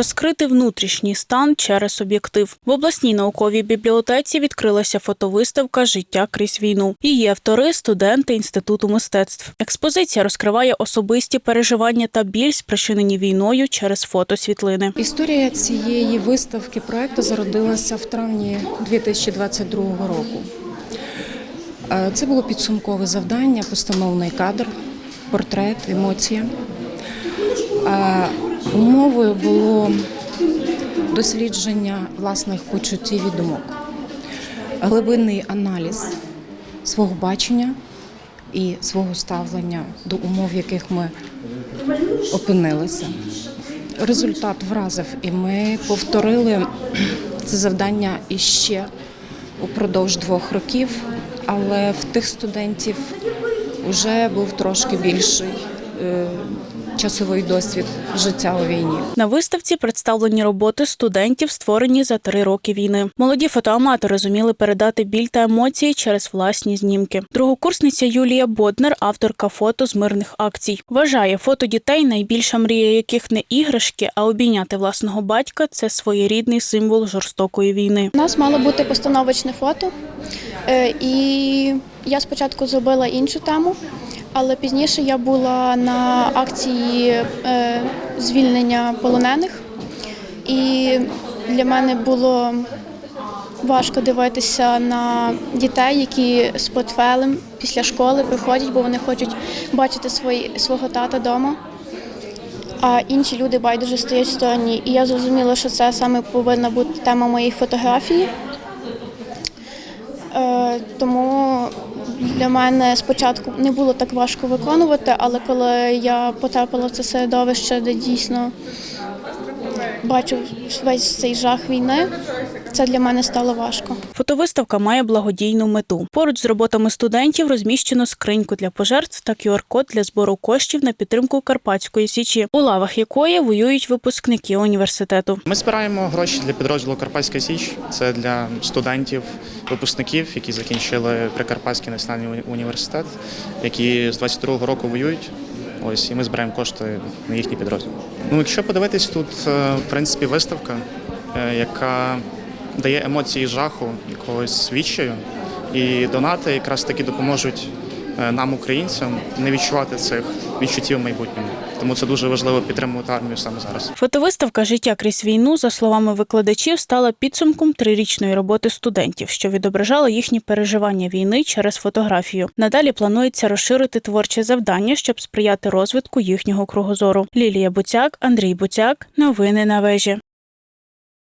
розкрити внутрішній стан через об'єктив. В обласній науковій бібліотеці відкрилася фотовиставка Життя крізь війну. Її автори студенти інституту мистецтв. Експозиція розкриває особисті переживання та біль, спричинені війною через фотосвітлини. Історія цієї виставки проекту зародилася в травні 2022 року. Е, Це було підсумкове завдання, постановний кадр, портрет, емоція. Е, Умовою було дослідження власних почуттів і думок, глибинний аналіз свого бачення і свого ставлення до умов, в яких ми опинилися. Результат вразив, і ми повторили це завдання іще упродовж двох років, але в тих студентів вже був трошки більший е, часовий досвід життя у війні. На виставці представлені роботи студентів, створені за три роки війни. Молоді фотоаматори зуміли передати біль та емоції через власні знімки. Другокурсниця Юлія Боднер, авторка фото з мирних акцій, вважає фото дітей, найбільша мрія яких не іграшки, а обійняти власного батька це своєрідний символ жорстокої війни. У нас мало бути постановочне фото, е, і я спочатку зробила іншу тему, але пізніше я була на акції е, звільнення полонених, і для мене було важко дивитися на дітей, які з портфелем після школи приходять, бо вони хочуть бачити свої, свого тата вдома. А інші люди байдуже стоять в стороні. І я зрозуміла, що це саме повинна бути тема моєї фотографії. Е, тому для мене спочатку не було так важко виконувати, але коли я потрапила в це середовище, де дійсно бачу весь цей жах війни, це для мене стало важко. Фотовиставка має благодійну мету. Поруч з роботами студентів розміщено скриньку для пожертв та QR-код для збору коштів на підтримку Карпатської січі, у лавах якої воюють випускники університету. Ми збираємо гроші для підрозділу Карпатська Січ. Це для студентів, випускників, які закінчили Прикарпатський національний університет, які з 22-го року воюють. Ось і ми збираємо кошти на їхній підрозділ. Ну, якщо подивитись, тут е, в принципі виставка, е, яка дає емоції жаху, якогось відчаю, і донати якраз таки допоможуть е, нам, українцям, не відчувати цих відчуттів в майбутньому. Тому це дуже важливо підтримувати армію саме зараз. Фотовиставка Життя крізь війну, за словами викладачів, стала підсумком трирічної роботи студентів, що відображало їхні переживання війни через фотографію. Надалі планується розширити творче завдання, щоб сприяти розвитку їхнього кругозору. Лілія Буцяк, Андрій Буцяк. Новини на вежі.